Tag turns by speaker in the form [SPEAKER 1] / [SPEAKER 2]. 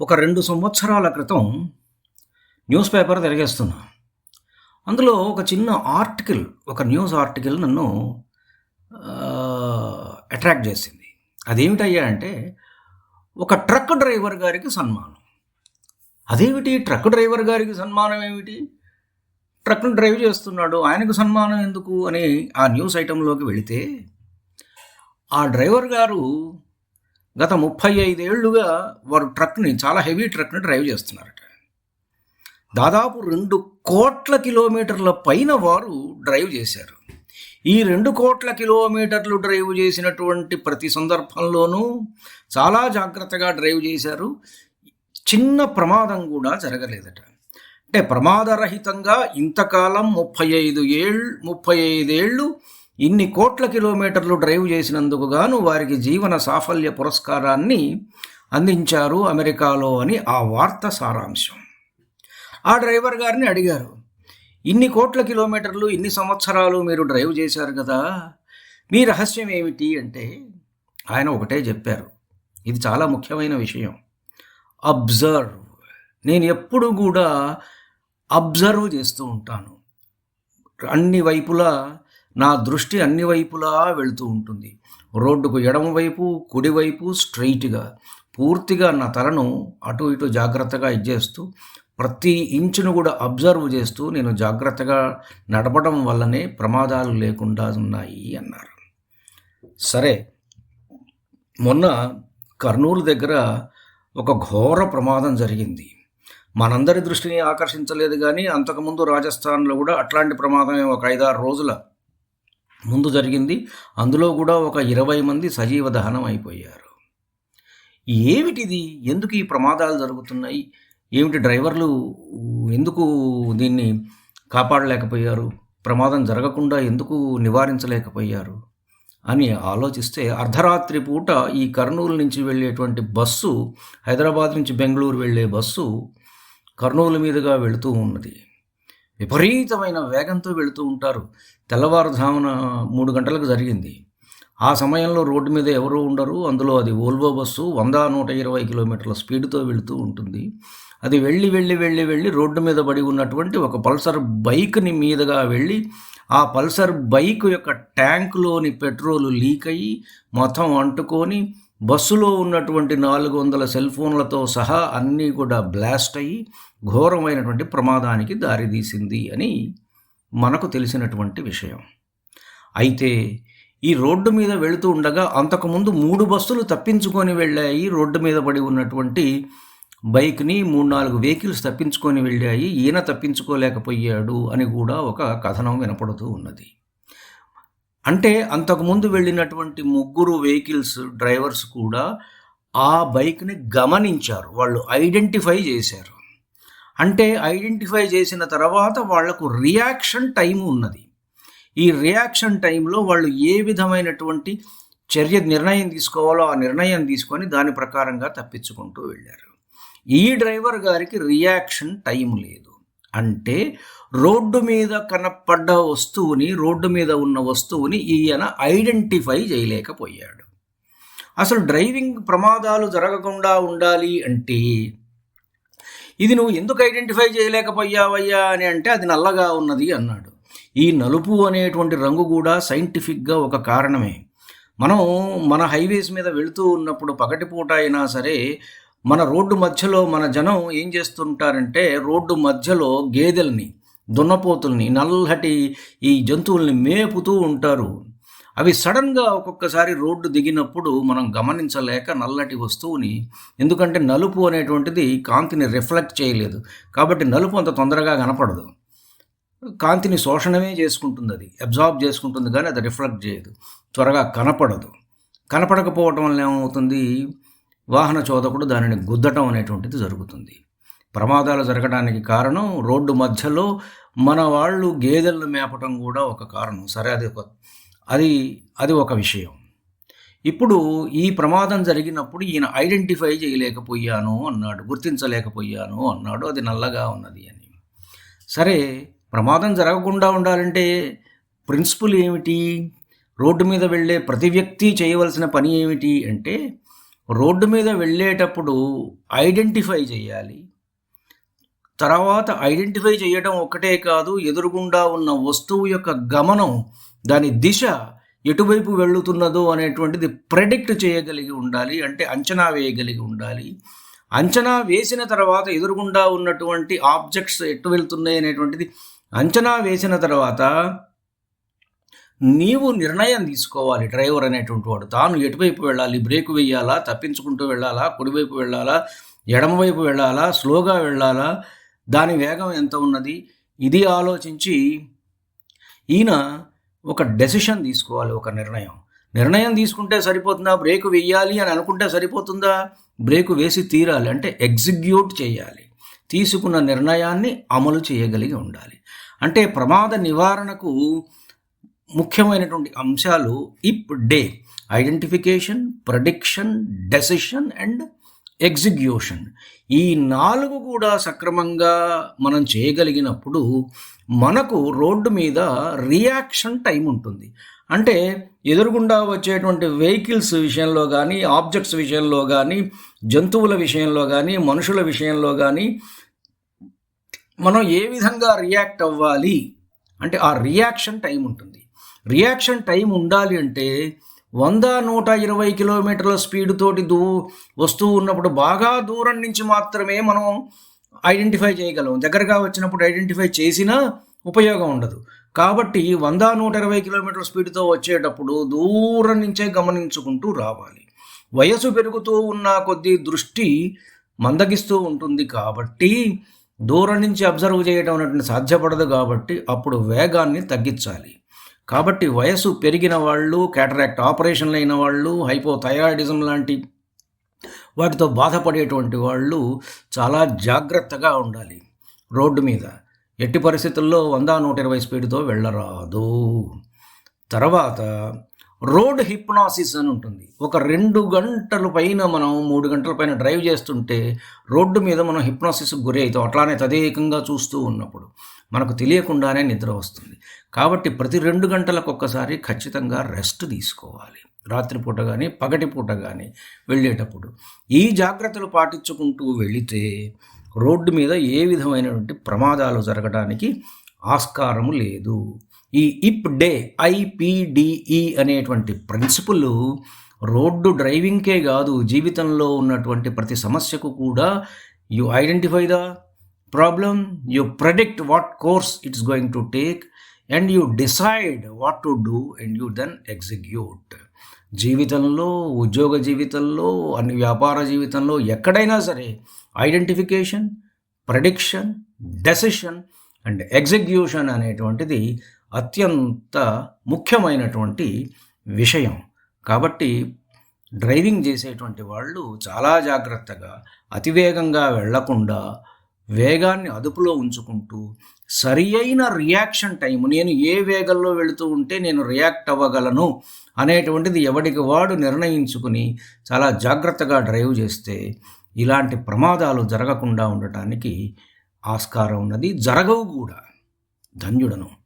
[SPEAKER 1] ఒక రెండు సంవత్సరాల క్రితం న్యూస్ పేపర్ తిరిగేస్తున్నా. అందులో ఒక చిన్న ఆర్టికల్ ఒక న్యూస్ ఆర్టికల్ నన్ను అట్రాక్ట్ చేసింది. అదేమిటయ్యా అంటే ఒక ట్రక్ డ్రైవర్ గారికి సన్మానం. అదేమిటి? ట్రక్ డ్రైవర్ గారికి సన్మానం ఏమిటి? ట్రక్ను డ్రైవ్ చేస్తున్నాడు ఆయనకు సన్మానం ఎందుకు? అని ఆ న్యూస్ ఐటెంలోకి వెళితే ఆ డ్రైవర్ గారు గత ముప్పై ఐదేళ్ళుగా వారు ట్రక్ని చాలా హెవీ ట్రక్ని డ్రైవ్ చేస్తున్నారట. దాదాపు రెండు కోట్ల కిలోమీటర్ల పైన వారు డ్రైవ్ చేశారు. ఈ రెండు కోట్ల కిలోమీటర్లు డ్రైవ్ చేసినటువంటి ప్రతి సందర్భంలోనూ చాలా జాగ్రత్తగా డ్రైవ్ చేశారు. చిన్న ప్రమాదం కూడా జరగలేదట. అంటే ప్రమాదరహితంగా ఇంతకాలం ముప్పై ఐదు ఏళ్ళు ముప్పై ఐదేళ్ళు ఇన్ని కోట్ల కిలోమీటర్లు డ్రైవ్ చేసినందుకు గాను వారికి జీవన సాఫల్య పురస్కారాన్ని అందించారు అమెరికాలో అని ఆ వార్త సారాంశం. ఆ డ్రైవర్ గారిని అడిగారు ఇన్ని కోట్ల కిలోమీటర్లు ఇన్ని సంవత్సరాలు మీరు డ్రైవ్ చేశారు కదా మీ రహస్యం ఏమిటి? అంటే ఆయన ఒకటే చెప్పారు ఇది చాలా ముఖ్యమైన విషయం. అబ్జర్వ్. నేను ఎప్పుడు కూడా అబ్జర్వ్ చేస్తూ ఉంటాను. అన్ని వైపులా నా దృష్టి అన్ని వైపులా వెళుతూ ఉంటుంది. రోడ్డుకు ఎడమవైపు కుడివైపు స్ట్రైట్గా పూర్తిగా నా తలను అటు ఇటు జాగ్రత్తగా ఇచ్చేస్తూ ప్రతి ఇంచును కూడా అబ్జర్వ్ చేస్తూ నేను జాగ్రత్తగా నడపడం వల్లనే ప్రమాదాలు లేకుండా ఉన్నాయి అన్నారు. సరే మొన్న కర్నూలు దగ్గర ఒక ఘోర ప్రమాదం జరిగింది. మనందరి దృష్టిని ఆకర్షించలేదు కానీ అంతకుముందు రాజస్థాన్లో కూడా అట్లాంటి ప్రమాదమే ఒక ఐదారు రోజుల ముందు జరిగింది. అందులో కూడా ఒక ఇరవై మంది సజీవ దహనం అయిపోయారు. ఏమిటిది? ఎందుకు ఈ ప్రమాదాలు జరుగుతున్నాయి? ఏమిటి డ్రైవర్లు ఎందుకు దీన్ని కాపాడలేకపోయారు? ప్రమాదం జరగకుండా ఎందుకు నివారించలేకపోయారు? అని ఆలోచిస్తే అర్ధరాత్రి పూట ఈ కర్నూలు నుంచి వెళ్ళేటువంటి బస్సు హైదరాబాద్ నుంచి బెంగళూరు వెళ్ళే బస్సు కర్నూలు మీదుగా వెళుతూ ఉన్నది. విపరీతమైన వేగంతో వెళుతూ ఉంటారు. తెల్లవారుజామున మూడు గంటలకు జరిగింది. ఆ సమయంలో రోడ్డు మీద ఎవరూ ఉండరు. అందులో అది ఓల్వో బస్సు వంద నూట ఇరవై కిలోమీటర్ల స్పీడ్తో వెళుతూ ఉంటుంది. అది వెళ్ళి వెళ్ళి వెళ్ళి వెళ్ళి రోడ్డు మీద పడి ఉన్నటువంటి ఒక పల్సర్ బైక్ని మీదుగా వెళ్ళి ఆ పల్సర్ బైక్ యొక్క ట్యాంకులోని పెట్రోల్ లీక్ అయ్యి మొత్తం అంటుకొని బస్సులో ఉన్నటువంటి నాలుగు వందల సెల్ ఫోన్లతో సహా అన్నీ కూడా బ్లాస్ట్ అయ్యి ఘోరమైనటువంటి ప్రమాదానికి దారితీసింది అని మనకు తెలిసినటువంటి విషయం. అయితే ఈ రోడ్డు మీద వెళుతూ ఉండగా అంతకుముందు మూడు బస్సులు తప్పించుకొని వెళ్ళాయి. రోడ్డు మీద పడి ఉన్నటువంటి బైక్ని మూడు నాలుగు వెహికల్స్ తప్పించుకొని వెళ్ళాయి. ఈయన తప్పించుకోలేకపోయాడు అని కూడా ఒక కథనం వినపడుతూ ఉన్నది. అంటే అంతకుముందు వెళ్ళినటువంటి ముగ్గురు వెహికల్స్ డ్రైవర్స్ కూడా ఆ బైక్ని గమనించారు. వాళ్ళు ఐడెంటిఫై చేశారు. అంటే ఐడెంటిఫై చేసిన తర్వాత వాళ్ళకు రియాక్షన్ టైం ఉన్నది. ఈ రియాక్షన్ టైంలో వాళ్ళు ఏ విధమైనటువంటి చర్య నిర్ణయం తీసుకోవాలో ఆ నిర్ణయం తీసుకొని దాని ప్రకారంగా తప్పించుకుంటూ వెళ్ళారు. ఈ డ్రైవర్ గారికి రియాక్షన్ టైం లేదు. అంటే రోడ్డు మీద కనపడ్డ వస్తువుని రోడ్డు మీద ఉన్న వస్తువుని ఈయన ఐడెంటిఫై చేయలేకపోయాడు. అసలు డ్రైవింగ్ ప్రమాదాలు జరగకుండా ఉండాలి అంటే ఇది నువ్వు ఎందుకు ఐడెంటిఫై చేయలేకపోయావయ్యా అని అంటే అది నల్లగా ఉన్నది అన్నాడు. ఈ నలుపు అనేటువంటి రంగు కూడా సైంటిఫిక్గా ఒక కారణమే. మనం మన హైవేస్ మీద వెళుతూ ఉన్నప్పుడు పగటిపూట అయినా సరే మన రోడ్డు మధ్యలో మన జనం ఏం చేస్తుంటారంటే రోడ్డు మధ్యలో గేదెల్ని దున్నపోతుల్ని నల్లటి ఈ జంతువుల్ని మేపుతూ ఉంటారు. అవి సడన్గా ఒక్కొక్కసారి రోడ్డు దిగినప్పుడు మనం గమనించలేక నల్లటి వస్తువుని ఎందుకంటే నలుపు అనేటువంటిది కాంతిని రిఫ్లెక్ట్ చేయలేదు. కాబట్టి నలుపు అంత తొందరగా కనపడదు. కాంతిని శోషణమే చేసుకుంటుంది అది అబ్జార్బ్ చేసుకుంటుంది కానీ అది రిఫ్లెక్ట్ చేయదు. త్వరగా కనపడదు. కనపడకపోవటం వల్ల ఏమవుతుంది? వాహన చోదకుడు దానిని గుద్దటం అనేటువంటిది జరుగుతుంది. ప్రమాదాలు జరగడానికి కారణం రోడ్డు మధ్యలో మన వాళ్ళు గేదెలను మేపటం కూడా ఒక కారణం. సరే అది ఒక అది అది ఒక విషయం. ఇప్పుడు ఈ ప్రమాదం జరిగినప్పుడు ఈయన ఐడెంటిఫై చేయలేకపోయాను అన్నాడు గుర్తించలేకపోయాను అన్నాడు అది నల్లగా ఉన్నది అని. సరే ప్రమాదం జరగకుండా ఉండాలంటే ప్రిన్సిపల్ ఏమిటి? రోడ్డు మీద వెళ్ళే ప్రతి వ్యక్తి చేయవలసిన పని ఏమిటి? అంటే రోడ్డు మీద వెళ్ళేటప్పుడు ఐడెంటిఫై చేయాలి. తర్వాత ఐడెంటిఫై చేయడం ఒక్కటే కాదు ఎదురుగుండా ఉన్న వస్తువు యొక్క గమనం దాని దిశ ఎటువైపు వెళుతున్నదో అనేటువంటిది ప్రెడిక్ట్ చేయగలిగి ఉండాలి అంటే అంచనా వేయగలిగి ఉండాలి. అంచనా వేసిన తర్వాత ఎదురుగుండా ఉన్నటువంటి ఆబ్జెక్ట్స్ ఎటు వెళ్తున్నాయి అనేటువంటిది అంచనా వేసిన తర్వాత నీవు నిర్ణయం తీసుకోవాలి డ్రైవర్ అనేటువంటి వాడు. తాను ఎటువైపు వెళ్ళాలి? బ్రేక్ వేయాలా? తప్పించుకుంటూ వెళ్ళాలా? కుడివైపు వెళ్ళాలా? ఎడమవైపు వెళ్ళాలా? స్లోగా వెళ్ళాలా? దాని వేగం ఎంత ఉన్నది? ఇది ఆలోచించి ఈయన ఒక డెసిషన్ తీసుకోవాలి ఒక నిర్ణయం. నిర్ణయం తీసుకుంటే సరిపోతుందా? బ్రేక్ వెయ్యాలి అని అనుకుంటే సరిపోతుందా? బ్రేక్ వేసి తీరాలి అంటే ఎగ్జిక్యూట్ చేయాలి. తీసుకున్న నిర్ణయాన్ని అమలు చేయగలిగి ఉండాలి. అంటే ప్రమాద నివారణకు ముఖ్యమైనటువంటి అంశాలు ఇప్ day identification prediction decision and execution ఈ నాలుగు కూడా సక్రమంగా మనం చేయగలిగినప్పుడు మనకు రోడ్డు మీద రియాక్షన్ టైం ఉంటుంది. అంటే ఎదురుగుండా వచ్చేటువంటి వెహికల్స్ విషయంలో కానీ ఆబ్జెక్ట్స్ విషయంలో కానీ జంతువుల విషయంలో కానీ మనుషుల విషయంలో కానీ మనం ఏ విధంగా రియాక్ట్ అవ్వాలి? అంటే ఆ రియాక్షన్ టైం ఉంటుంది. రియాక్షన్ టైం ఉండాలి అంటే వంద నూట ఇరవై కిలోమీటర్ల స్పీడ్ తోటి దూ వస్తూ ఉన్నప్పుడు బాగా దూరం నుంచి మాత్రమే మనం ఐడెంటిఫై చేయగలం. దగ్గరగా వచ్చినప్పుడు ఐడెంటిఫై చేసినా ఉపయోగం ఉండదు. కాబట్టి వంద నూట ఇరవై కిలోమీటర్ల స్పీడ్తో వచ్చేటప్పుడు దూరం నుంచే గమనించుకుంటూ రావాలి. వయసు పెరుగుతూ ఉన్న కొద్దీ దృష్టి మందగిస్తూ ఉంటుంది కాబట్టి దూరం నుంచి అబ్జర్వ్ చేయడం అనేటువంటి సాధ్యపడదు కాబట్టి అప్పుడు వేగాన్ని తగ్గించాలి. కాబట్టి వయసు పెరిగిన వాళ్ళు క్యాటరాక్ట్ ఆపరేషన్లు అయిన వాళ్ళు హైపోథైరాయిడిజం లాంటి వాటితో బాధపడేటువంటి వాళ్ళు చాలా జాగ్రత్తగా ఉండాలి రోడ్డు మీద. ఎట్టి పరిస్థితుల్లో వంద నూట ఇరవై స్పీడ్తో వెళ్ళరాదు. తర్వాత రోడ్ హిప్నాసిస్ అని ఉంటుంది. ఒక రెండు గంటల పైన మనం మూడు గంటల పైన డ్రైవ్ చేస్తుంటే రోడ్డు మీద మనం హిప్నాసిస్ గురి అవుతాం. అట్లానే తదేకంగా చూస్తూ ఉన్నప్పుడు మనకు తెలియకుండానే నిద్ర వస్తుంది. కాబట్టి ప్రతి రెండు గంటలకు ఒక్కసారి ఖచ్చితంగా రెస్ట్ తీసుకోవాలి. రాత్రిపూట కానీ పగటిపూట కానీ వెళ్ళేటప్పుడు. ఈ జాగ్రత్తలు పాటించుకుంటూ వెళితే రోడ్డు మీద ఏ విధమైనటువంటి ప్రమాదాలు జరగడానికి ఆస్కారము లేదు. ఈ ఇప్ డే ఐపిడిఈ అనేటువంటి ప్రిన్సిపుల్ రోడ్డు డ్రైవింగ్కే కాదు జీవితంలో ఉన్నటువంటి ప్రతి సమస్యకు కూడా you identify the problem you predict what course it's going to take and you decide what to do and you then execute. జీవితంలో ఉద్యోగ జీవితంలో అన్ని వ్యాపార జీవితంలో ఎక్కడైనా సరే identification prediction decision and execution అనేటువంటిది అత్యంత ముఖ్యమైనటువంటి విషయం. కాబట్టి డ్రైవింగ్ చేసేటువంటి వాళ్ళు చాలా జాగ్రత్తగా అతివేగంగా వెళ్ళకుండా వేగాన్ని అదుపులో ఉంచుకుంటూ సరి అయిన రియాక్షన్ టైం నేను ఏ వేగంలో వెళుతూ ఉంటే నేను రియాక్ట్ అవ్వగలను అనేటువంటిది ఎవడికి వాడు నిర్ణయించుకుని చాలా జాగ్రత్తగా డ్రైవ్ చేస్తే ఇలాంటి ప్రమాదాలు జరగకుండా ఉండటానికి ఆస్కారం ఉన్నది. జరగవు కూడా. ధన్యుడను.